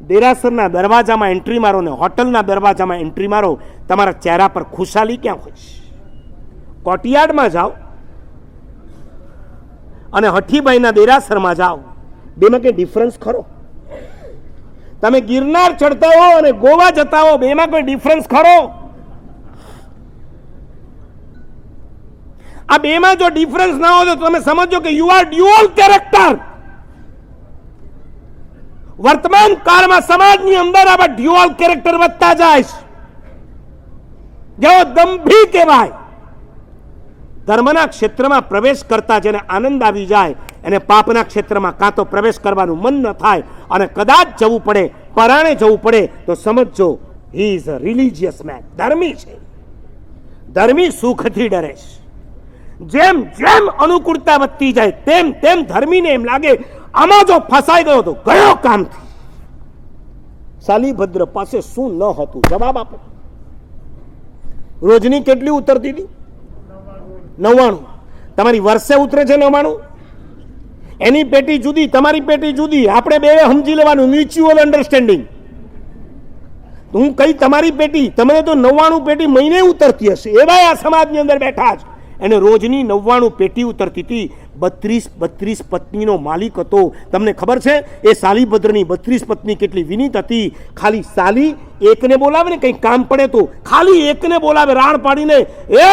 દેરાસરના દરવાજામાં entry મારો ને હોટલના દરવાજામાં એન્ટ્રી મારો, તમારા ચહેરા પર ખુશાલી ક્યાં હોય? છે કોટિયાર્ડમાં જાઓ અને હઠીભાઈના દેરાસરમાં જાઓ. બેમાં કંઈ ડિફરન્સ ખરો? તમે ગિરનાર ચડતા હો અને ગોવા જતા હો, બેમાં કોઈ ડિફરન્સ ખરો? આ બેમાં જો ડિફરન્સ ના હોય તો તમે સમજો કે યુ આર ડ્યુઅલ કેરેક્ટર વર્તમાન કાળમાં સમાજની અંદર આવા ડ્યુઅલ કેરેક્ટર વધતા જાય છે. જેઓ દંભી કહેવાય. ધર્મના ક્ષેત્રમાં પ્રવેશ કરતા જેને આનંદ આવી જાય, એને પાપના ક્ષેત્રમાં કાં તો પ્રવેશ કરવાનું મન ન થાય અને કદાચ જવું પડે, પરાણે જવું પડે, તો સમજજો he is a religious man ધર્મી છે. ધર્મી સુખથી ડરે છે. જેમ જેમ અનુકૂળતા વધતી જાય, તેમ તેમ ધર્મીને એમ લાગે આમાં જો ફસાઈ ગયો તો ગયો કામ શાલીભદ્ર પાસે શું ન હતું? જવાબ આપો. રોજની કેટલી ઉતરતી હતી? નવ્વાણું. તમારી વર્ષે ઉતરે છે નવ્વાણું? એની પેટી જુદી, તમારી પેટી જુદી. આપણે બે સમજી લેવાનું મ્યુચ્યુઅલ અન્ડરસ્ટેન્ડિંગ હું કઈ તમારી પેટી, તમને તો નવ્વાણું પેટી મહિને ઉતરતી હશે. એવા આ સમાજની અંદર બેઠા છે એને રોજની નવ્વાણું પેટી ઉતરતી હતી. બત્રીસ બત્રીસ પત્નીનો માલિક હતો. તમને ખબર છે, એ સાલીભદ્રની બત્રીસ પત્ની કેટલી વિનીત હતી. ખાલી સાલી એકને બોલાવે ને કંઈ કામ પડે તો ખાલી એકને બોલાવે, રાણ પાડીને. એ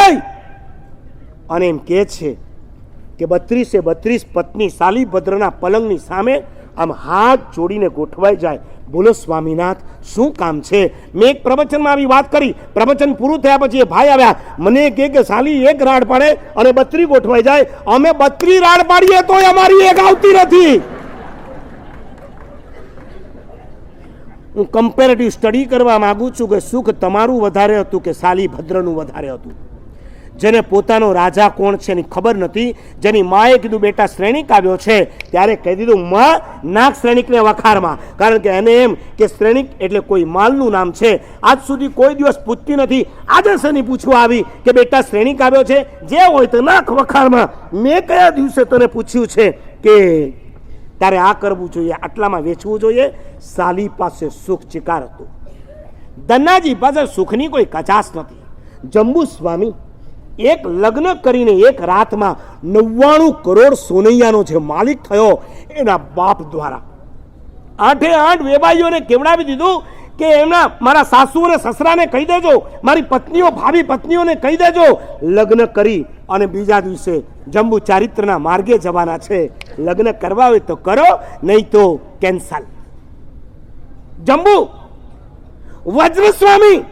અને એમ કહે છે કે બત્રીસે બત્રીસ પત્ની સાલીભદ્રના પલંગની સામે આમ હાથ જોડીને ગોઠવાઈ જાય. બોલો સ્વામીનાથ, શું કામ છે? મેં એક પ્રવચનમાં આવી વાત કરી. પ્રવચન પૂરું થયા પછી એ ભાઈ આવ્યા. મને કહે કે સાલી, એક રાડ પાડે અને બત્રી ગોઠવાઈ જાય. અમે બત્રી રાડ પાડીએ તો અમારી એક આવતી નથી. હું કમ્પેરેટિવ સ્ટડી કરવા માગું છું કે સુખ તમારું વધારે હતું કે સાલીભદ્રનું વધારે હતું? જેને પોતાનો રાજા કોણ છે એની ખબર નથી. જેની માએ કીધું, બેટા, શ્રેણિક આવ્યો છે. ત્યારે કહી દીધું, માં, નાગ શ્રેણિકને વખારમાં. કારણ કે એને એમ કે શ્રેણિક એટલે કોઈ માલનું નામ છે. આજ સુધી કોઈ દિવસ પૂછતી નથી. આજે શેની પૂછવા આવી કે, બેટા, શ્રેણિક આવ્યો છે? જે હોય તો નાક વખારમાં. મેં કયા દિવસે તને પૂછ્યું છે કે તારે આ કરવું જોઈએ, આટલામાં વેચવું જોઈએ? સાલી પાસે સુખ ચિકાર હતું. દન્નાજી પાસે સુખની કોઈ કચાશ નથી. જંબુ સ્વામી એક લગ્ન કરીને એક રાતમાં નવ્વાણું કરોડ સોનૈયાનો જે માલિક થયો એના બાપ દ્વારા. આઠે આઠ વેબાઈઓને કેવડાવી દીધું કે એમના મારા સાસુ અને સસરાને કહી દેજો, મારી પત્નીઓ ભાવી પત્નીઓને કહી દેજો, લગ્ન કરી અને બીજા દિવસે જંબુ ચારિત્રના માર્ગે જવાના છે. લગ્ન કરવા હોય તો કરો, નહીં તો કેન્સલ જંબુ! વજ્ર સ્વામી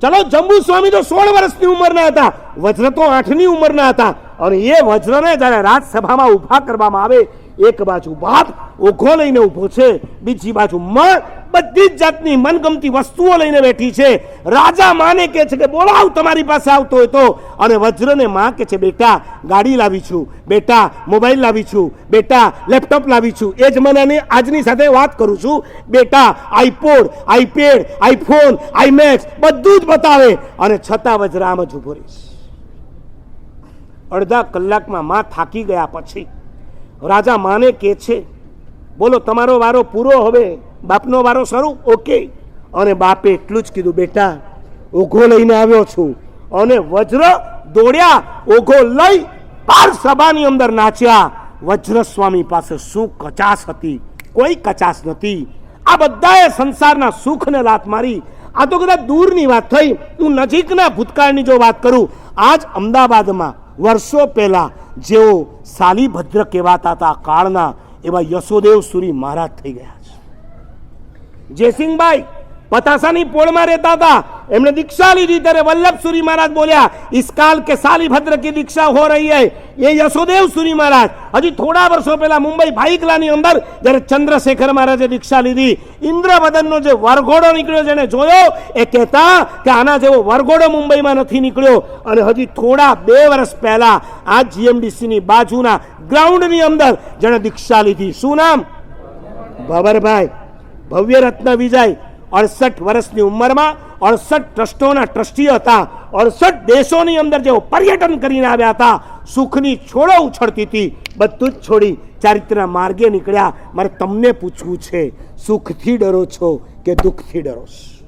ચલો જંબુ સ્વામી તો સોળ વર્ષની ઉંમરના હતા, વજ્ર તો આઠની ઉંમરના હતા. અને એ વજ્રને જ્યારે રાજસભામાં ઊભા કરવામાં આવે, એક બાજુ બાપ ઓઘો લઈને ઊભો છે, બીજી બાજુ માં બધી જ જાતની મનગમતી વસ્તુઓ લઈને બેઠી છે. રાજા માને કે છે કે બોલાવ, તમારી પાસે આવતો હોય તો. અને વજ્રને માં કે છે, બેટા, ગાડી લાવી છું. બેટા, મોબાઈલ લાવી છું. બેટા, લેપટોપ લાવી છું. એ જ મને આજની સાથે વાત કરું છું. બેટા, આઈપોડ, આઈપેડ, આઈફોન, આઈમેક્સ, બધું જ બતાવે. અને છતાં વજ્ર આમ જ ઊભો રહીશ અડધા કલાકમાં માં થાકી ગયા પછી રાજા માને કે છે, બોલો, તમારો વારો પૂરો હવે. બાપનો વારો શરૂ ઓકે. અને બાપે એટલું જ કીધું, બેટા ઓઘો લઈને આવ્યો છું. અને વજ્ર દોડ્યા ઓઘો લઈ પાર સભાની અંદર નાચ્યા. વજ્ર સ્વામી પાસે શું કચાશ હતી? કોઈ કચાશ નથી. આ બધાએ સંસારના સુખને લાત મારી. આ તો કદાચ દૂરની વાત થઈ. હું નજીકના ભૂતકાળની જો વાત કરું, આજ અમદાવાદમાં વર્ષો પહેલા જેઓ સાલીભદ્ર કહેવાતા હતા કાળના, એવા યશોદેવ સુરી મહારાજ થઈ ગયા. જયસિંહભાઈ પતાસાની પોળમાં રહેતા હતા એમણે દીક્ષા લીધી ત્યારે વલ્લભ સુરી મહારાજ બોલ્યા इस काल के सालीभद्र की दीक्षा हो रही है ये यशोदेव સુરી મહારાજ હજી થોડા વર્ષો પહેલા મુંબઈ ભાઈકલાની અંદર જ્યારે ચંદ્રશેખર મહારાજે દીક્ષા લીધી ઇન્દ્રવદનનો જે વરઘોડો નીકળ્યો જેને જોયો એ કહેતા કે આના જેવો વરઘોડો મુંબઈમાં નથી નીકળ્યો અને હજી થોડા બે વર્ષ પહેલા આ જીએમડીસીની બાજુના ગ્રાઉન્ડની અંદર જેણે દીક્ષા લીધી શું નામ ભવરભાઈ ભવ્ય રત્ન વિજય. અડસઠ વર્ષની ઉંમરમાં અડસઠ ટ્રસ્ટોના ટ્રસ્ટી હતા. અડસઠ દેશોની અંદર જેઓ પર્યટન કરીને આવ્યા હતા, સુખની છોડો ઉછળતી હતી. બધું જ છોડી ચારિત્રના માર્ગે નીકળ્યા. મારે તમને પૂછવું છે, સુખથી ડરો છો કે દુઃખથી ડરો છો?